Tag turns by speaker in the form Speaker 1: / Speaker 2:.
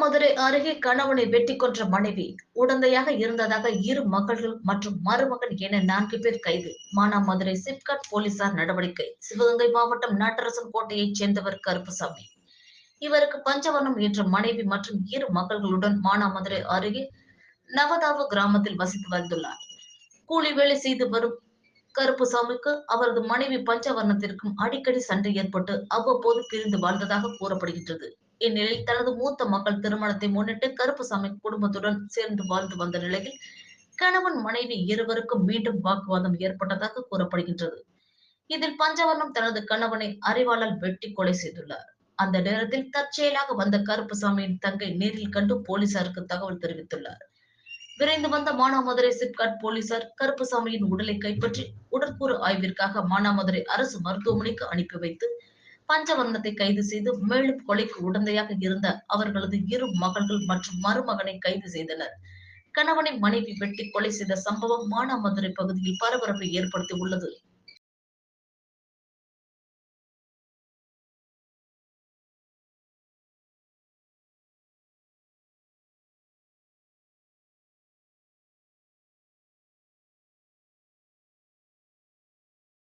Speaker 1: மானாமதுரை அருகே கணவனை வெட்டி கொன்ற மனைவி உடந்தையாக இருந்ததாக இரு மகள்கள் மற்றும் மருமகன் என நான்கு பேர் கைது. மானாமதுரை சிப்காட் போலீசார் நடவடிக்கை. சிவகங்கை மாவட்டம் நாட்டரசன் கோட்டையைச் சேர்ந்தவர் கருப்புசாமி. இவருக்கு பஞ்சவர்ணம் என்ற மனைவி மற்றும் இரு மகள்களுடன் மானாமதுரை அருகே நவதாவு கிராமத்தில் வசித்து வந்துள்ளார் கூலி வேலை செய்து வரும் கருப்புசாமிக்கு அவரது மனைவி பஞ்சவர்ணத்திற்கும் அடிக்கடி சண்டை ஏற்பட்டு அவ்வப்போது பிரிந்து வாழ்ந்ததாக கூறப்படுகின்றது. இந்நிலையில் தனது மூத்த மகள் திருமணத்தை முன்னிட்டு கருப்புசாமி குடும்பத்துடன் சேர்ந்து வாழ்ந்து வந்த நிலையில் கணவன் மனைவி இருவருக்கும் மீண்டும் வாக்குவாதம் ஏற்பட்டதாக கூறப்படுகின்றது. இதில் பஞ்சவர்ணம் தனது கணவனை அறிவாளால் வெட்டி கொலை செய்துள்ளார். அந்த நேரத்தில் தற்செயலாக வந்த கருப்புசாமியின் தங்கை நேரில் கண்டு போலீசாருக்கு தகவல் தெரிவித்துள்ளார். விரைந்து வந்த மானாமதுரை சிப்காட் போலீசார் கருப்புசாமியின் உடலை கைப்பற்றி உடற்கூறு ஆய்விற்காக மானாமதுரை அரசு மருத்துவமனைக்கு அனுப்பி வைத்து பஞ்சவர்ணத்தை கைது செய்து மேலும் கொலைக்கு உடந்தையாக இருந்த அவர்களது இரு மகள்கள் மற்றும் மருமகனை கைது செய்தனர். கணவனை மனைவி வெட்டி கொலை செய்த சம்பவம் மானாமதுரை பகுதியில் பரபரப்பை ஏற்படுத்தி உள்ளது.